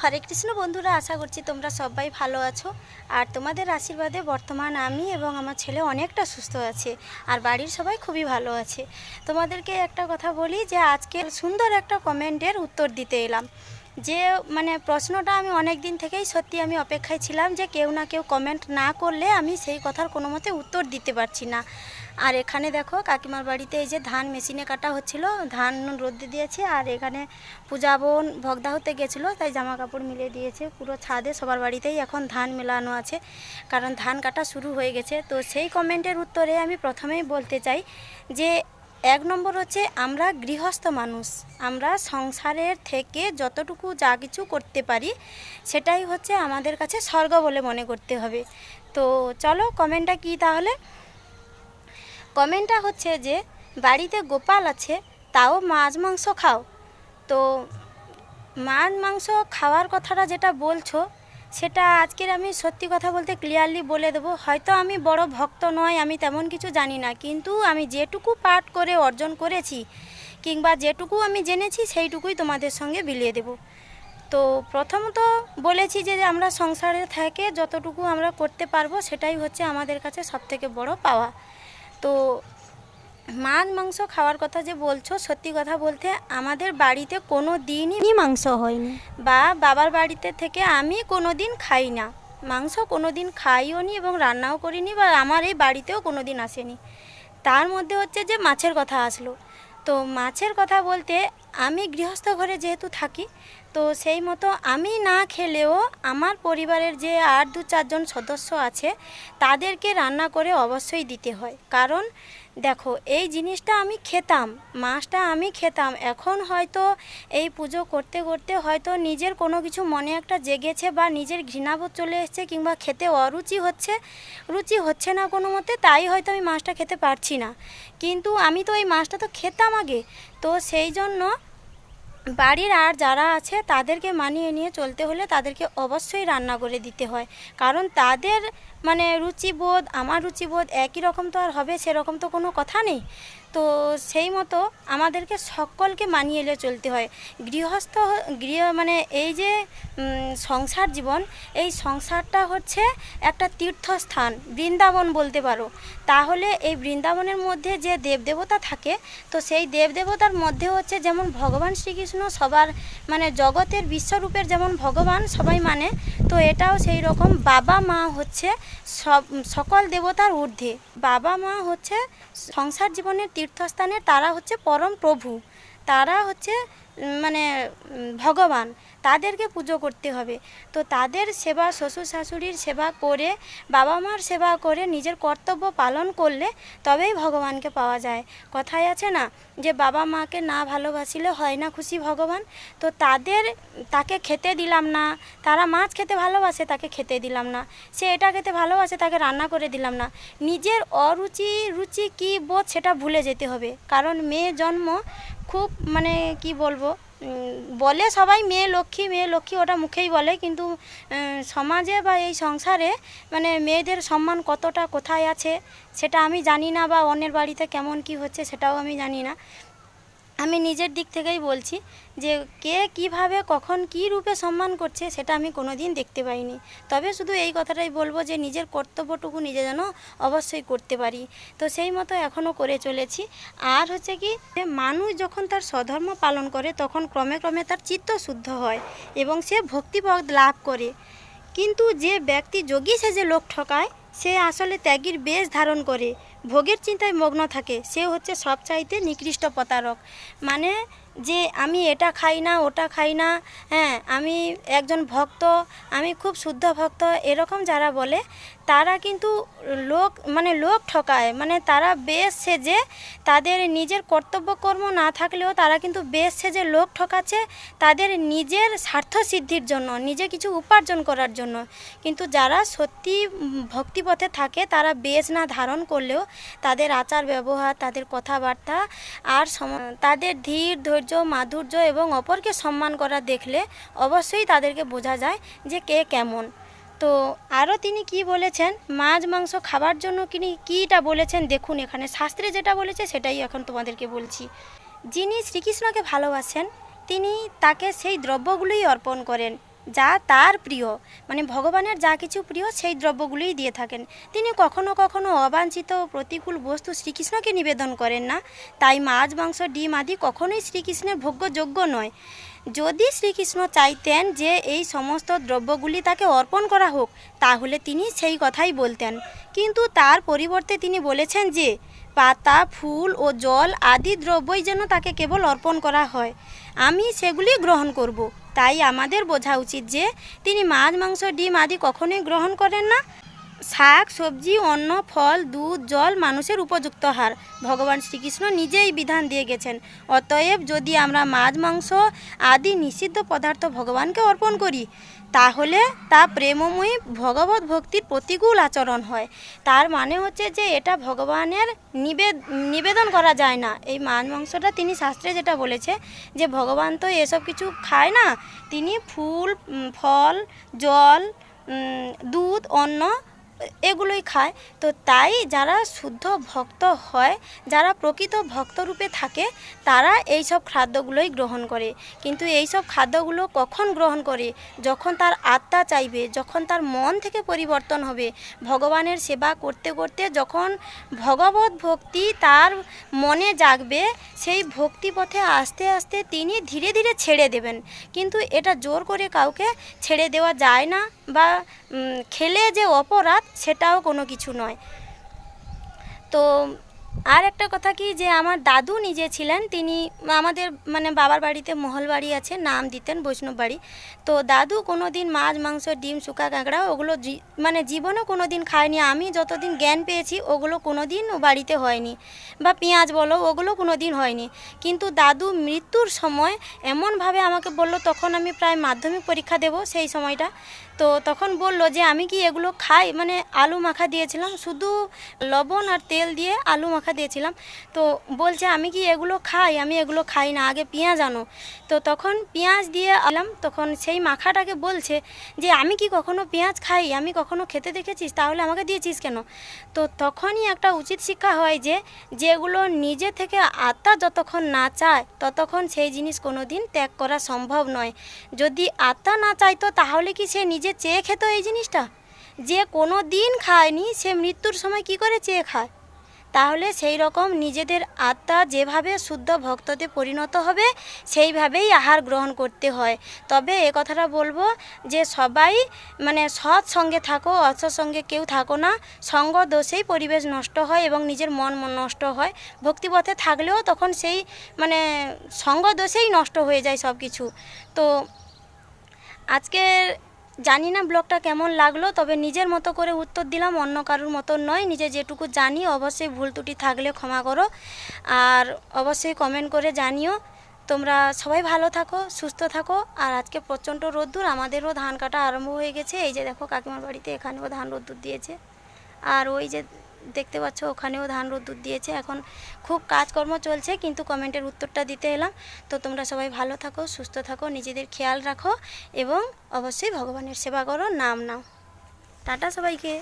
হরে কৃষ্ণ বন্ধুরা, আশা করছি তোমরা সবাই ভালো আছো। আর তোমাদের আশীর্বাদে বর্তমান আমি এবং আমার ছেলে অনেকটা সুস্থ আছে আর বাড়ির সবাই খুবই ভালো আছে। তোমাদেরকে একটা কথা বলি যে আজকের সুন্দর একটা কমেন্টের উত্তর দিতে এলাম। যে মানে প্রশ্নটা আমি অনেক দিন থেকেই সত্যি আমি অপেক্ষায় ছিলাম যে কেউ না কেউ কমেন্ট না করলে আমি সেই কথার কোনো মতে উত্তর দিতে পারছি না। আর এখানে দেখো কাকিমার বাড়িতে এই যে ধান মেশিনে কাটা হচ্ছিল, ধান রোদে দিয়েছে আর এখানে পূজা বোন ভগদা হতে গেছিল, তাই জামা কাপড় মিলিয়ে দিয়েছে। পুরো ছাদে সবার বাড়িতেই এখন ধান মেলানো আছে, কারণ ধান কাটা শুরু হয়ে গেছে। তো সেই কমেন্টের উত্তরে আমি প্রথমেই বলতে চাই যে এক নম্বর হচ্ছে আমরা গৃহস্থ মানুষ, আমরা সংসারের থেকে যতটুকু যা কিছু করতে পারি সেটাই হচ্ছে আমাদের কাছে স্বর্গ বলে মনে করতে হবে। তো চলো কমেন্টটা কি তাহলে? কমেন্টটা হচ্ছে যে, বাড়িতে গোপাল আছে, তাও মাছ মাংস খাও। তো, মাছ মাংস খাওয়ার কথাটা যেটা বলছো, সেটা আজকের আমি সত্যি কথা বলতে ক্লিয়ারলি বলে দেবো। হয়তো আমি বড় ভক্ত নয় আমি তেমন কিছু জানি না। কিন্তু আমি যেটুকু পাঠ করে অর্জন করেছি, কিংবা যেটুকু আমি জেনেছি, সেইটুকুই তোমাদের সঙ্গে বিলিয়ে দেব। তো, প্রথমত বলেছি যে আমরা সংসারে থেকে যতটুকু আমরা করতে পারব, সেটাই হচ্ছে আমাদের কাছে সবথেকে বড় পাওয়া। তো মাছ মাংস খাওয়ার কথা যে বলছো সত্যি কথা বলতে আমাদের বাড়িতে কোনো দিনই মাংস হয়নি। বা বাবার বাড়িতে থেকে আমি কোনো দিন খাই না। মাংস কোনো দিন খাইও নি এবং রান্নাও করিনি বা আমার এই বাড়িতেও কোনো দিন আসেনি তার মধ্যে হচ্ছে যে মাছের কথা আসলো। তো মাছের কথা বলতে আমি গৃহস্থ ঘরে যেহেতু থাকি তো সেই মতো আমি না খেলেও আমার পরিবারের যে আর দু চারজন সদস্য আছে, তাদেরকে রান্না করে অবশ্যই দিতে হয়। কারণ দেখো, এই জিনিসটা আমি খেতাম, মাছটা আমি খেতাম। এখন হয়তো এই পুজো করতে করতে হয়তো নিজের কোনো কিছু মনে একটা জেগেছে বা নিজের ঘৃণাবোধ চলে এসছে কিংবা খেতে অরুচি হচ্ছে, রুচি হচ্ছে না কোনো মতে, তাই হয়তো আমি মাছটা খেতে পারছি না। কিন্তু আমি তো এই মাছটা তো খেতাম আগে। তো সেই জন্য বাড়ির আর যারা আছে, তাদেরকে মানিয়ে নিয়ে চলতে হলে তাদেরকে অবশ্যই রান্না করে দিতে হয়। কারণ তাদের মানে রুচিবোধ, আমার রুচিবোধ একই রকম তো আর হবে, সেরকম তো কোনো কথা নেই। তো সেই মতো আমাদেরকে সকলকে মানিয়ে নিয়ে চলতে হয়। গৃহস্থ গৃহ মানে এই যে সংসার জীবন, এই সংসারটা হচ্ছে একটা তীর্থস্থান, বৃন্দাবন বলতে পারো। তাহলে এই বৃন্দাবনের মধ্যে যে দেবদেবতা থাকে, তো সেই দেবদেবতার মধ্যে হচ্ছে যেমন ভগবান শ্রীকৃষ্ণ সবার মানে জগতের বিশ্বরূপের যেমন ভগবান সবাই মানে তো এটাও সেই রকম বাবা মা হচ্ছে সব, সকল দেবতার ঊর্ধ্বে। বাবা মা হচ্ছে সংসার জীবনের তীর্থস্থানে তারা হচ্ছে পরম প্রভু। তারা হচ্ছে মানে ভগবান, তাদেরকে পুজো করতে হবে। তো তাদের সেবা শ্বশুর শাশুড়ির সেবা করে, বাবা মার সেবা করে নিজের কর্তব্য পালন করলে তবেই ভগবানকে পাওয়া যায়। কথায় আছে না যে, বাবা মাকে না ভালোবাসিলে হয় না খুশি ভগবান। তো তাদের, তাকে খেতে দিলাম না, তারা মাছ খেতে ভালোবাসে, তাকে খেতে দিলাম না। সে এটা খেতে ভালোবাসে, তাকে রান্না করে দিলাম না। নিজের অরুচি রুচি কী বোধ সেটা ভুলে যেতে হবে। কারণ মেয়ে জন্ম খুব মানে কি বলব বলে সবাই মেয়ে লক্ষ্মী মেয়ে লক্ষ্মী ওটা মুখেই বলে, কিন্তু সমাজে বা এই সংসারে মানে মেয়েদের সম্মান কতটা কোথায় আছে সেটা আমি জানি না বা অন্যের বাড়িতে কেমন কি হচ্ছে সেটাও আমি জানি না। আমি নিজের দিক থেকেই বলছি যে কে কীভাবে, কখন কি রূপে সম্মান করছে সেটা আমি কোনো দিন দেখতে পাইনি। তবে শুধু এই কথাটাই বলব যে নিজের কর্তব্যটুকু নিজে যেন অবশ্যই করতে পারি। তো সেই মতো এখনও করে চলেছি। আর হচ্ছে কি, যে মানুষ যখন তার স্বধর্ম পালন করে তখন ক্রমে ক্রমে তার চিত্ত শুদ্ধ হয় এবং সে ভক্তিপদ লাভ করে। কিন্তু যে ব্যক্তি যোগী সেজে লোক ঠকায়, সে আসলে ত্যাগীর বেশ ধারণ করে। ভোগের চিন্তায় মগ্ন থাকে। সে হচ্ছে সবচাইতে নিকৃষ্ট প্রতারক। মানে যে আমি এটা খাই না, ওটা খাই না হ্যাঁ আমি একজন ভক্ত, আমি খুব শুদ্ধ ভক্ত, এরকম যারা বলে, তারা কিন্তু লোক মানে লোক ঠকায় মানে তারা বেশ সেজে তাদের নিজের কর্তব্য কর্ম না থাকলেও তারা কিন্তু বেশ সেজে লোক ঠকাচ্ছে তাদের নিজের স্বার্থ সিদ্ধির জন্য, নিজে কিছু উপার্জন করার জন্য। কিন্তু যারা সত্যি ভক্তিপথে থাকে, তারা বেশ না ধারণ করলেও তাদের আচার ব্যবহার তাদের কথাবার্তা আর সম- তাদের ধীর ধৈর্য মাধুর্য এবং অপরকে সম্মান করা দেখলে অবশ্যই তাদেরকে বোঝা যায় যে কে কেমন। তো আরও তিনি কি বলেছেন? মাছ, মাংস খাবার জন্য তিনি কীটা বলেছেন? দেখুন, এখানে শাস্ত্রে যেটা বলেছে সেটাই এখন তোমাদেরকে বলছি। যিনি শ্রীকৃষ্ণকে ভালোবাসেন, তিনি তাকে সেই দ্রব্যগুলোই অর্পণ করেন। যা তার প্রিয়। মানে ভগবানের যা কিছু প্রিয়, সেই দ্রব্যগুলোই দিয়ে থাকেন। তিনি কখনো কখনো অবাঞ্ছিত প্রতিকূল বস্তু শ্রীকৃষ্ণকে নিবেদন করেন না। তাই মাছ, মাংস, ডিম আদি কখনোই শ্রীকৃষ্ণের ভোগ্যযোগ্য নয়। যদি শ্রীকৃষ্ণ চাইতেন যে এই সমস্ত দ্রব্যগুলি তাকে অর্পণ করা হোক, তাহলে তিনি সেই কথাই বলতেন। কিন্তু তার পরিবর্তে তিনি বলেছেন যে পাতা, ফুল ও জল আদি দ্রব্যই যেন তাকে কেবল অর্পণ করা হয়। আমি সেগুলি গ্রহণ করব। তাই আমাদের বোঝা উচিত যে, তিনি মাছ, মাংস, ডিম আদি কখনোই গ্রহণ করেন না। শাক, সবজি, অন্ন, ফল, দুধ, জল মানুষের উপযুক্ত হার ভগবান শ্রীকৃষ্ণ নিজেই বিধান দিয়ে গেছেন। অতএব যদি আমরা মাছ, মাংস আদি নিষিদ্ধ পদার্থ ভগবানকে অর্পণ করি তাহলে তা প্রেমময়ী ভগবত ভক্তির প্রতিকূল আচরণ হয়। তার মানে হচ্ছে যে এটা ভগবানের নিবেদ, নিবেদন করা যায় না। এই মান মাংসটা তিনি শাস্ত্রে যেটা বলেছে যে ভগবান তো এসব কিছু খায় না, তিনি ফুল ফল, জল দুধ, অন্ন এগুলোই খায়। তো তাই যারা শুদ্ধ ভক্ত হয়, যারা প্রকৃত ভক্তরূপে থাকে, তারা এই সব খাদ্যগুলোই গ্রহণ করে। কিন্তু এই সব খাদ্যগুলো কখন গ্রহণ করে? যখন তার আত্মা চাইবে, যখন তার মন থেকে পরিবর্তন হবে। ভগবানের সেবা করতে করতে যখন ভগবত ভক্তি তার মনে জাগবে, সেই ভক্তি পথে আস্তে আস্তে তিনি ধীরে ধীরে ছেড়ে দেবেন। কিন্তু এটা জোর করে কাউকে ছেড়ে দেওয়া যায় না। বা খেলে যে অপরাধ সেটাও কোনো কিছু নয়। তো আর একটা কথা কি যে আমার দাদু নিজে ছিলেন, তিনি আমাদের মানে বাবার বাড়িতে মহল বাড়ি আছে, নাম দিতেন বৈষ্ণব বাড়ি। তো দাদু কোনো দিন মাছ, মাংস, ডিম, শুকা কাঁকড়া ওগুলো মানে জীবনেও কোনো দিন খায়নি। আমি যতদিন জ্ঞান পেয়েছি, ওগুলো কোনো দিন বাড়িতে হয়নি। বা পেঁয়াজ বলো, ওগুলো কোনো দিন হয়নি। কিন্তু দাদু মৃত্যুর সময় এমনভাবে আমাকে বলল, তখন আমি প্রায় মাধ্যমিক পরীক্ষা দেব সেই সময়টা। তো তখন বলল যে, আমি কি এগুলো খাই? মানে আলু মাখা দিয়েছিলাম, শুধু লবণ আর তেল দিয়ে আলু মাখা দিয়েছিলাম। তো বলছে, আমি কি এগুলো খাই? আমি এগুলো খাই না। আগে পেঁয়াজ আনো। তো তখন পেঁয়াজ দিয়ে আলাম তখন সেই মাখাটাকে বলছে যে, আমি কি কখনো পেঁয়াজ খাই? আমি কখনো খেতে দেখেছিস? তাহলে আমাকে দিয়েছিস কেন? তো তখনই একটা উচিত শিক্ষা হয় যে, যেগুলো নিজে থেকে আত্মা যতক্ষণ না চায়, ততক্ষণ সেই জিনিস কোনো দিন ত্যাগ করা সম্ভব নয়। যদি আত্মা না চাইতো, তাহলে কি সে নিজে চেয়ে খেত এই জিনিসটা? যে কোনো দিন খায়নি, সে মৃত্যুর সময় কি করে চেয়ে খায়? তাহলে সেই রকম নিজেদের আত্মা যেভাবে শুদ্ধ ভক্ততে পরিণত হবে, সেইভাবেই আহার গ্রহণ করতে হয়। তবে এ কথাটা বলব যে সবাই মানে সৎ সঙ্গে থাকো, অসৎ সঙ্গে কেউ থাকো না। সঙ্গ দোষেই পরিবেশ নষ্ট হয় এবং নিজের মন নষ্ট হয়। ভক্তিপথে থাকলেও তখন সেই মানে সঙ্গ দোষেই নষ্ট হয়ে যায় সব কিছু তো আজকের জানি না ব্লগটা কেমন লাগল, তবে নিজের মতো করে উত্তর দিলাম, অন্য কারোর মতো নয়। নিজে যেটুকু জানি, অবশ্যই ভুল ত্রুটি থাকলে ক্ষমা করো। আর অবশ্যই কমেন্ট করে জানিও। তোমরা সবাই ভালো থাকো, সুস্থ থাকো। আর আজকে প্রচণ্ড রোদ্দুর, আমাদেরও ধান কাটা আরম্ভ হয়ে গেছে। এই যে দেখো কাকিমার বাড়িতে এখানেও ধান রোদ্দুর দিয়েছে। আর ওই যে দেখতে পাচ্ছ, ওখানেও ধান রোদ্দুর দিয়েছে। এখন খুব কাজকর্ম চলছে, কিন্তু কমেন্টের উত্তরটা দিতে এলাম। তো তোমরা সবাই ভালো থাকো, সুস্থ থাকো, নিজেদের খেয়াল রাখো এবং অবশ্যই ভগবানের সেবা করো। নাম নাও। টাটা সবাইকে।